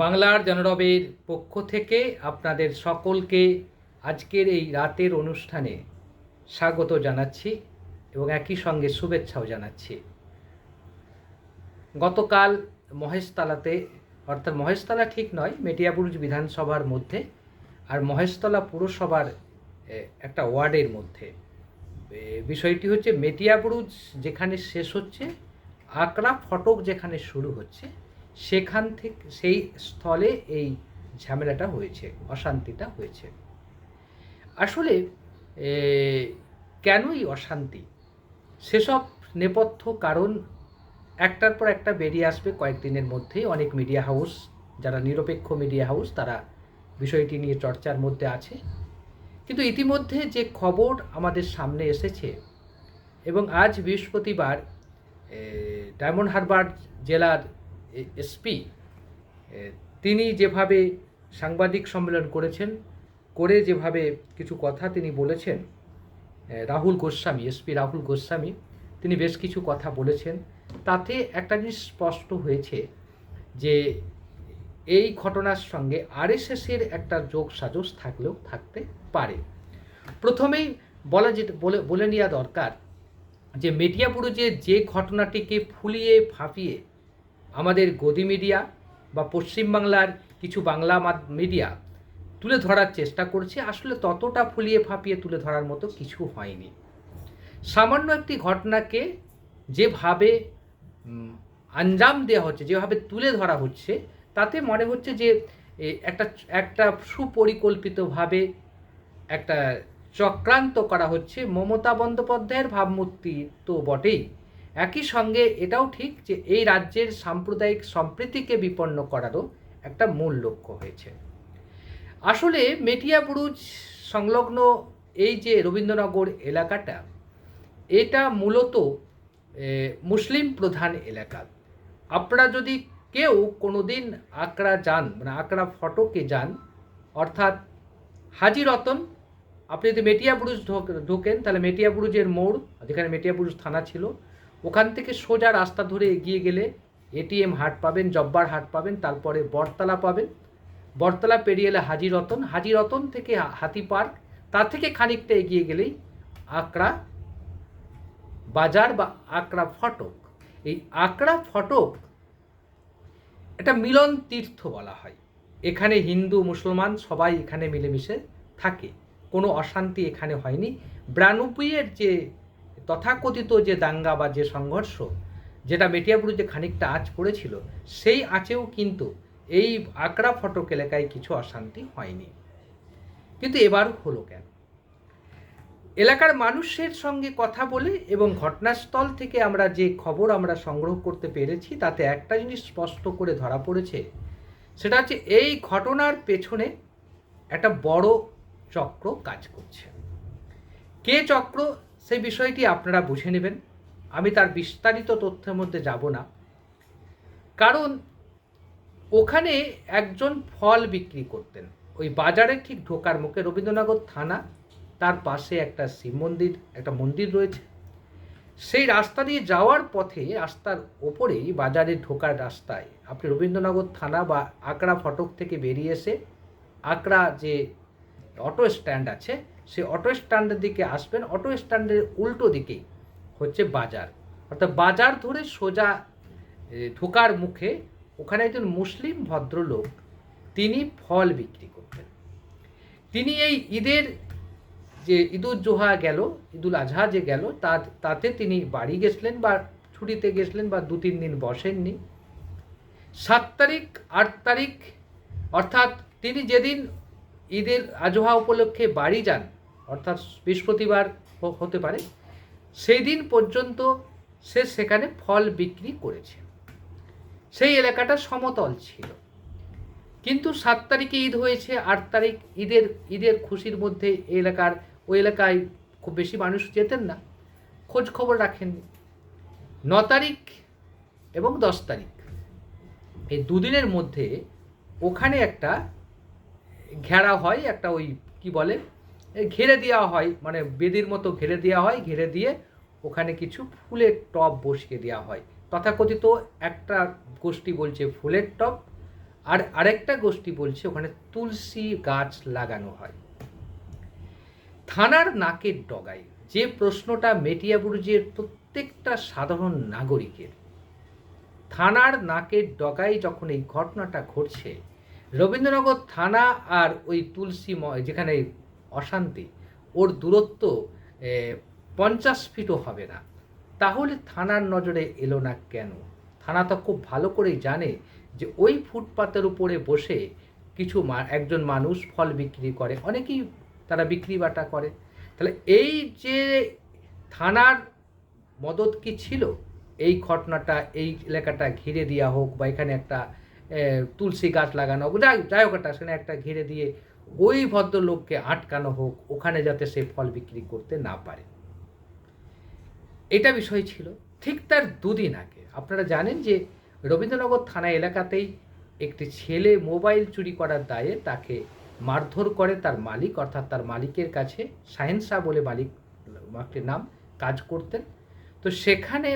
বাংলার জনরবের পক্ষ থেকে আপনাদের সকলকে আজকের এই রাতের অনুষ্ঠানে স্বাগত জানাচ্ছি এবং একই সঙ্গে শুভেচ্ছাও জানাচ্ছি। গতকাল মহেশতলাতে, অর্থাৎ মহেশতলা ঠিক নয় মেটিয়াবুরুজ বিধানসভার মধ্যে আর মহেশতলা পুরসভার একটা ওয়ার্ডের মধ্যে। বিষয়টি হচ্ছে মেটিয়াবুরুজ যেখানে শেষ হচ্ছে আকরা ফটক যেখানে শুরু হচ্ছে সেখান থেকে, সেই স্থলে এই ঝামেলাটা হয়েছে, অশান্তিটা হয়েছে। আসলে কেনই অশান্তি? সেসব নেপথ্য কারণ একটার পর একটা বেরিয়ে আসবে কয়েকদিনের মধ্যেই। অনেক মিডিয়া হাউস যারা নিরপেক্ষ মিডিয়া হাউস তারা বিষয়টি নিয়ে চর্চার মধ্যে আছে। কিন্তু ইতিমধ্যে যে খবর আমাদের সামনে এসেছে, এবং আজ বৃহস্পতিবার ডায়মন্ড হারবার জেলার এসপি তিনি যেভাবে সাংবাদিক সম্মেলন করেছেন, করে যেভাবে কিছু কথা তিনি বলেছেন রাহুল গোস্বামী, এসপি রাহুল গোস্বামী, তিনি বেশ কিছু কথা বলেছেন, তাতে একটা জিনিস স্পষ্ট হয়েছে যে এই ঘটনার সঙ্গে আরএসএসের একটা যোগ সাজস থাকলেও থাকতে পারে। প্রথমেই বলা যে বলে বলে নেওয়া দরকার যে মেটিয়াপুরুজে যে ঘটনাটিকে ফুলিয়ে ফাঁপিয়ে আমাদের গদি মিডিয়া বা পশ্চিমবাংলার কিছু বাংলা মিডিয়া তুলে ধরার চেষ্টা করছে। আসলে ততটা ফুলিয়ে ফাঁপিয়ে তুলে ধরার মতো কিছু হয়নি। সামান্য একটি ঘটনাকে যেভাবে আঞ্জাম দেওয়া হচ্ছে, যেভাবে তুলে ধরা হচ্ছে, তাতে মনে হচ্ছে যে একটা একটা সুপরিকল্পিতভাবে একটা চক্রান্ত করা হচ্ছে। মমতা বন্দ্যোপাধ্যায়ের ভাবমূর্তি তো বটেই। একই সঙ্গে এটাও ঠিক যে এই রাজ্যের সাম্প্রদায়িক সম্প্রীতিকে বিপন্ন করারও একটা মূল লক্ষ্য হয়েছে। আসলে মেটিয়াবুরুজ সংলগ্ন এই যে রবীন্দ্রনগর এলাকাটা, এটা মূলত মুসলিম প্রধান এলাকা। আপনারা যদি কেউ কোনো দিন আকরা যান মানে আকরা ফটোকে যান, অর্থাৎ হাজি রতন, আপনি যদি মেটিয়াবুরুজ ঢোক- ঢোকেন, তাহলে মেটিয়াবুরুজের মোড়, যেখানে মেটিয়াবুরুজ থানা ছিল ওখান থেকে সোজা রাস্তা ধরে এগিয়ে গেলে এটিএম হাট পাবেন, জব্বার হাট পাবেন, তারপরে বটতলা পাবেন। বটতলা পেরিয়ে এলে হাজিরতন। হাজিরতন থেকে হাতি পার্ক, তার থেকে খানিকটা এগিয়ে গেলেই আকরা বাজার বা আকরা ফটক। এই আকরা ফটক এটা মিলন তীর্থ বলা হয়। এখানে হিন্দু, মুসলমান সবাই এখানে মিলেমিশে থাকে। কোনো অশান্তি এখানে হয়নি। ব্রানুপুইয়ের যে তথাকথিত যে দাঙ্গা বা যে সংঘর্ষ, যেটা মেটিয়াপুরে যে খানিকটা আঁচ পড়েছিল, সেই আঁচেও কিন্তু এই আকরা ফটক এলাকায় কিছু অশান্তি হয়নি। কিন্তু এবার হলো কেন? এলাকার মানুষের সঙ্গে কথা বলে এবং ঘটনাস্থল থেকে আমরা যে খবর আমরা সংগ্রহ করতে পেরেছি, তাতে একটা জিনিস স্পষ্ট করে ধরা পড়েছে, সেটা হচ্ছে এই ঘটনার পেছনে একটা বড় চক্র কাজ করছে। কে চক্র? সেই বিষয়টি আপনারা বুঝে নেবেন। আমি তার বিস্তারিত তথ্যের মধ্যে যাব না। কারণ ওখানে একজন ফল বিক্রি করতেন। ওই বাজারে ঠিক ঢোকার মুখে রবীন্দ্রনগর থানা, তার পাশে একটা শিব মন্দির, একটা মন্দির রয়েছে। সেই রাস্তা দিয়ে যাওয়ার পথে রাস্তার ওপরেই বাজারে ঢোকার রাস্তায় আপনি রবীন্দ্রনগর থানা বা আকরা ফটক থেকে বেরিয়ে এসে আকরা যে অটো স্ট্যান্ড আছে সেই অটো স্ট্যান্ডের দিকে আসবেন অটো স্ট্যান্ডের উল্টো দিকেই হচ্ছে বাজার। অর্থাৎ বাজার ধরে সোজা ঢোকার মুখে ওখানে একজন মুসলিম ভদ্রলোক তিনি ফল বিক্রি করতেন। তিনি এই ঈদের যে ঈদুল জোহা গেল ঈদুল আজহা যে গেল তা তাতে তিনি বাড়ি গেছিলেন বা ছুটিতে গেছিলেন বা দু তিন দিন বসেননি। সাত তারিখ, আট তারিখ, অর্থাৎ তিনি যেদিন ঈদের আজহা উপলক্ষে বাড়ি যান, অর্থাৎ বৃহস্পতিবার হতে পারে। সেই দিন পর্যন্ত সে সেখানে ফল বিক্রি করেছে। সেই এলাকাটা সমতল ছিল। কিন্তু সাত তারিখে ঈদ হয়েছে, আট তারিখ ঈদের ঈদের খুশির মধ্যে এলাকার, ওই এলাকায় খুব বেশি মানুষ যেতেন না। খোঁজ খবর রাখেননি ন তারিখ এবং দশ তারিখ। এই দুদিনের মধ্যে ওখানে একটা ঘেরা হয়, একটা ওই কি বলে ঘিরে দেওয়া হয় মানে বেদির মতো ঘিরে দেওয়া হয়, ঘিরে দিয়ে ওখানে কিছু ফুলের টব বসিয়ে দেওয়া হয়। তথাকথিত একটা গোষ্ঠী বলছে ফুলের টব, আর আরেকটা গোষ্ঠী বলছে ওখানে তুলসী গাছ লাগানো হয়। থানার নাকের ডগায় যে প্রশ্নটা মেটিয়াবুরুজের প্রত্যেকটা সাধারণ নাগরিকের, থানার নাকের ডগায় যখন এই ঘটনাটা ঘটছে রবীন্দ্রনগর থানা আর ওই তুলসী যেখানে অশান্তি, ওর দূরত্ব পঞ্চাশ ফিটও হবে না। তাহলে থানার নজরে এলো না কেন? থানা তো খুব ভালো করেই জানে যে ওই ফুটপাতের উপরে বসে কিছু একজন মানুষ ফল বিক্রি করে, অনেকেই তারা বিক্রি বাটা করে। তাহলে এই যে থানার মদত কি ছিল? এই ঘটনাটা, এই এলাকাটা ঘিরে দেওয়া হোক বা এখানে একটা তুলসী গাছ লাগানো হোক, যাই যাই হোক একটা সেখানে একটা ঘিরে দিয়ে ওই ভদ্রলোককে আটকানো হোক, ওখানে যাতে সে ফল বিক্রি করতে না পারে। এটা বিষয় ছিল। ঠিক তার দুদিন আগে। আপনারা জানেন যে রবীন্দ্রনগর থানা এলাকাতেই একটি ছেলে মোবাইল চুরি করার দায়ে তাকে মারধর করে তার মালিক, অর্থাৎ তার মালিকের কাছে শাহেন শাহ বলে মালিক মালিকের নাম, কাজ করতেন। তো সেখানে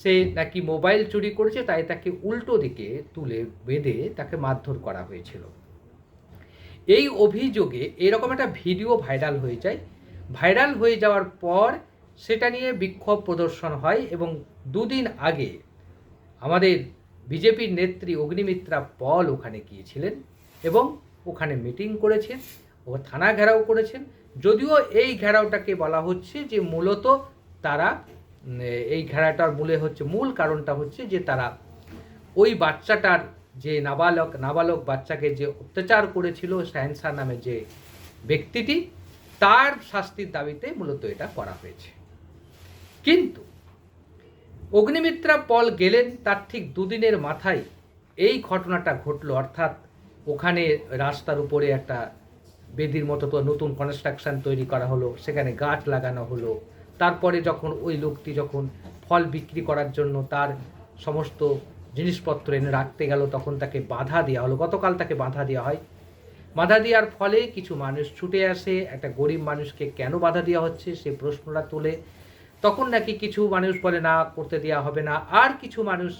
সে নাকি মোবাইল চুরি করেছে, তাই তাকে উল্টো দিকে তুলে বেঁধে তাকে মারধর করা হয়েছিল। এই অভিযোগে এরকম একটা ভিডিও ভাইরাল হয়ে যায়। ভাইরাল হয়ে যাওয়ার পর সেটা নিয়ে বিক্ষোভ প্রদর্শন হয় এবং দুদিন আগে আমাদের বিজেপির নেত্রী অগ্নিমিত্রা পল ওখানে গিয়েছিলেন এবং ওখানে মিটিং করেছেন ও থানা ঘেরাও করেছেন। যদিও এই ঘেরাওটাকে বলা হচ্ছে যে মূলত তারা এই ঘেরাটার মূলে হচ্ছে, মূল কারণটা হচ্ছে যে তারা ওই বাচ্চাটার যে নাবালক নাবালক বাচ্চাকে যে অত্যাচার করেছিল শাহেনশাহ নামে যে ব্যক্তিটি, তার শাস্তির দাবিতে মূলত এটা করা হয়েছে। কিন্তু অগ্নিমিত্রা পল গেলেন তার ঠিক দুদিনের মাথায় এই ঘটনাটা ঘটলো, অর্থাৎ ওখানে রাস্তার উপরে একটা বেদির মতো তো নতুন কনস্ট্রাকশন তৈরি করা হলো, সেখানে গাছ লাগানো হলো তারপরে যখন ওই লোকটি যখন ফল বিক্রি করার জন্য তার সমস্ত জিনিসপত্র এনে রাখতে গেল, তখন তাকে বাধা দেওয়া হলো। গতকাল তাকে বাধা দেওয়া হয়। বাধা দেওয়ার ফলে কিছু মানুষ ছুটে আসে। একটা গরিব মানুষকে কেন বাধা দেওয়া হচ্ছে সে প্রশ্নটা তোলে। তখন নাকি কিছু মানুষ বলে, না, করতে দেওয়া হবে না। আর কিছু মানুষ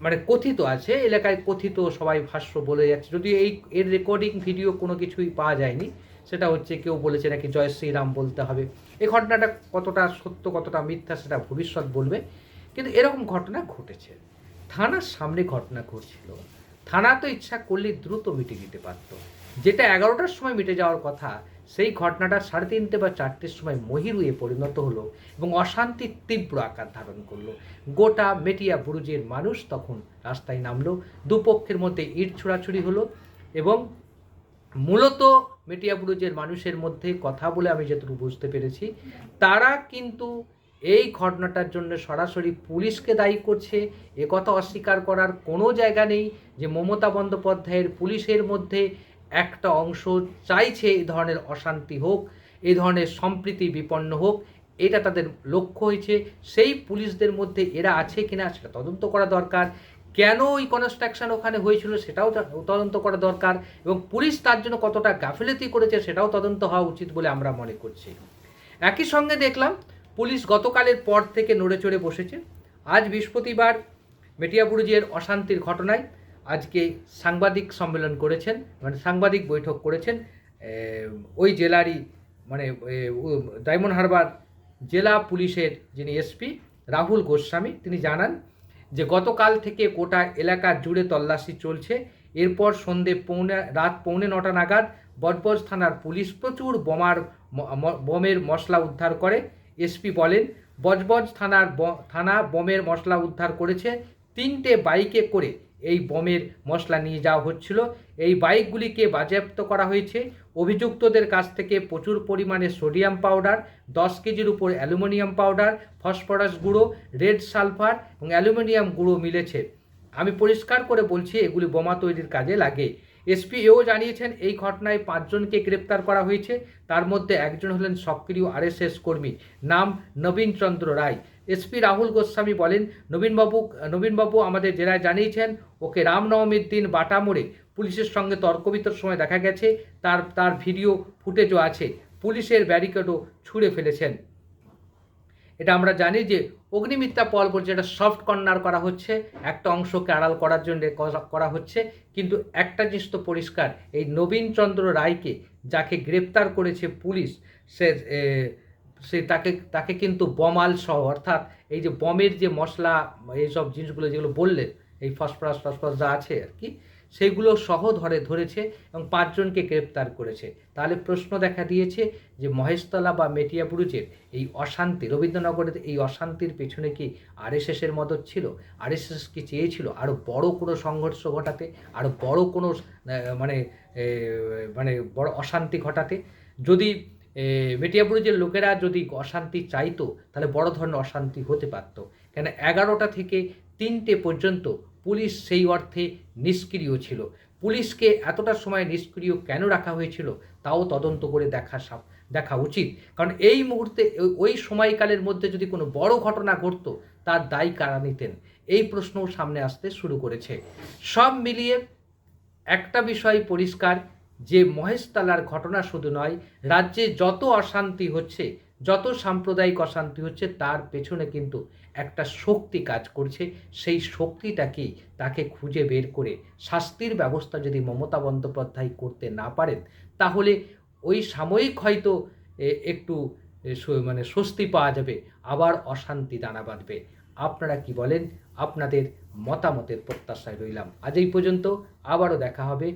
মানে কথিত আছে, এলাকায় কথিত সবাই ভাষ্য বলে যাচ্ছে। যদিও এই, এর রেকর্ডিং ভিডিও কোনো কিছুই পাওয়া যায়নি। সেটা হচ্ছে কেউ বলেছে নাকি জয় শ্রীরাম বলতে হবে। এই ঘটনাটা কতটা সত্য, কতটা মিথ্যা সেটা ভবিষ্যৎ বলবে। কিন্তু এরকম ঘটনা ঘটেছে। থানার সামনে ঘটনা ঘটছিল। থানা তো ইচ্ছা করলে দ্রুত মিটে দিতে পারতো। যেটা এগারোটার সময় মিটে যাওয়ার কথা, সেই ঘটনাটা সাড়ে তিনটে বা চারটের সময় মহিরুয়ে পরিণত হলো এবং অশান্তির তীব্র আকার ধারণ করল। গোটা মেটিয়া বুরুজের মানুষ তখন রাস্তায় নামলো। দুপক্ষের মধ্যে ইট ছোড়াছুড়ি হলো এবং মূলত মেটিয়া বুরুজের মানুষের মধ্যে কথা বলে আমি যেটুকু বুঝতে পেরেছি, তারা কিন্তু এই ঘটনাটার জন্য সরাসরি পুলিশকে দায়ী করছে। এ কথা অস্বীকার করার কোনো জায়গা নেই যে মমতা বন্দ্যোপাধ্যায়ের পুলিশের মধ্যে একটা অংশ চাইছে এই ধরনের অশান্তি হোক, এই ধরনের সম্প্রীতি বিপন্ন হোক, এটা তাদের লক্ষ্য হয়েছে। সেই পুলিশদের মধ্যে এরা আছে কিনা সেটা তদন্ত করা দরকার। কেন ওই কনস্ট্রাকশন ওখানে হয়েছিল সেটাও তদন্ত করা দরকার এবং পুলিশ তার জন্য কতটা গাফিলতি করেছে সেটাও তদন্ত হওয়া উচিত বলে আমরা মনে করছি। একই সঙ্গে দেখলাম, পুলিশ গতকালের পর থেকে নড়ে চড়ে বসেছে। আজ বৃহস্পতিবার মেটিয়াবুরুজের অশান্তির ঘটনায় আজকে সাংবাদিক সম্মেলন করেছেন মানে সাংবাদিক বৈঠক করেছেন ওই জেলারই মানে ডায়মন্ড হারবার জেলা পুলিশের যিনি এসপি, রাহুল গোস্বামী, তিনি জানান যে গতকাল থেকে গোটা এলাকা জুড়ে তল্লাশি চলছে। এরপর সন্ধে পৌনে, রাত পৌনে নটা নাগাদ বটবজ থানার পুলিশ প্রচুর বোমার বোমের মশলা উদ্ধার করে। এসপি বলেন বজবজ থানার থানা বোমের মশলা উদ্ধার করেছে তিনটে বাইকে করে এই বোমের মশলা নিয়ে যাওয়া হচ্ছিল। এই বাইকগুলিকে বাজেয়াপ্ত করা হয়েছে। অভিযুক্তদের কাছ থেকে প্রচুর পরিমাণে সোডিয়াম পাউডার, দশ কেজির উপর অ্যালুমিনিয়াম পাউডার, ফসফরাস গুঁড়ো, রেড সালফার এবং অ্যালুমিনিয়াম গুঁড়ো মিলেছে। আমি পরিষ্কার করে বলছি, এগুলি বোমা তৈরির কাজে লাগে। এসপি এও জানিয়েছেন, এই ঘটনায় পাঁচজনকে গ্রেপ্তার করা হয়েছে। তার মধ্যে একজন হলেন সক্রিয় আরএসএস কর্মী। নাম নবীন চন্দ্র রায়। এসপি রাহুল গোস্বামী বলেন, নবীনবাবু নবীনবাবু আমাদের জেলায় জানিয়েছেন, ওকে রামনবমীর দিন বাটা মোড়ে পুলিশের সঙ্গে তর্কবিতর সময় দেখা গেছে, তার তার ভিডিও ফুটেজও আছে, পুলিশের ব্যারিকেডও ছুঁড়ে ফেলেছেন। এটা আমরা জানি যে অগ্নিমিত্রা পল বলছে এটা সফট কর্নার করা হচ্ছে, একটা অংশকে আড়াল করার জন্য করা- হচ্ছে, কিন্তু একটা জিনিস তো পরিষ্কার, এই নবীনচন্দ্র রায়কে যাকে গ্রেপ্তার করেছে পুলিশ, সে সে তাকে তাকে কিন্তু বমাল সহ, অর্থাৎ এই যে বমের যে মশলা, এইসব জিনিসগুলো যেগুলো বললেন, এই ফসফরাস ফসফরাস যা আছে আর কি সেইগুলো সহ ধরে, ধরেছে এবং পাঁচজনকে গ্রেপ্তার করেছে। তাহলে প্রশ্ন দেখা দিয়েছে যে মহেশতলা বা মেটিয়াপুরুচের এই অশান্তি, রবীন্দ্রনগরের এই অশান্তির পেছনে কি আরএসএসের মদত ছিল? আরএসএস কি চেয়েছিল আরও বড় কোনো সংঘর্ষ ঘটাতে আরও বড় কোনো মানে মানে বড় অশান্তি ঘটাতে? যদি এ, মেটিয়াপুরুজের লোকেরা যদি অশান্তি চাইতো তাহলে বড় ধরনের অশান্তি হতে পারতো। কেন এগারোটা থেকে তিনটে পর্যন্ত পুলিশ সেই অর্থে নিষ্ক্রিয় ছিল। পুলিশকে এতটা সময় নিষ্ক্রিয় কেন রাখা হয়েছিল তাও তদন্ত করে দেখা দেখা উচিত। কারণ এই মুহূর্তে ওই সময়কালের মধ্যে যদি কোনো বড় ঘটনা ঘটতো তার দায়ী কারা নিতেন? এই প্রশ্নও সামনে আসতে শুরু করেছে। সব মিলিয়ে একটা বিষয় পরিষ্কার যে মহেশতলার ঘটনা শুধু নয়, রাজ্যে যত অশান্তি হচ্ছে, যত সাম্প্রদায়িক অশান্তি হচ্ছে, তার পেছনে কিন্তু একটা শক্তি কাজ করছে। সেই শক্তিটাকে তাকে খুঁজে বের করে শাস্তির ব্যবস্থা যদি মমতা বন্দ্যোপাধ্যায় করতে না পারেন, তাহলে ওই সাময়িক হয়তো একটু মানে স্বস্তি পাওয়া যাবে, আবার অশান্তি দানা বাঁধবে। আপনারা কি বলেন? আপনাদের মতামতের প্রত্যাশায় রইলাম। আজ এই পর্যন্ত আবারও দেখা হবে।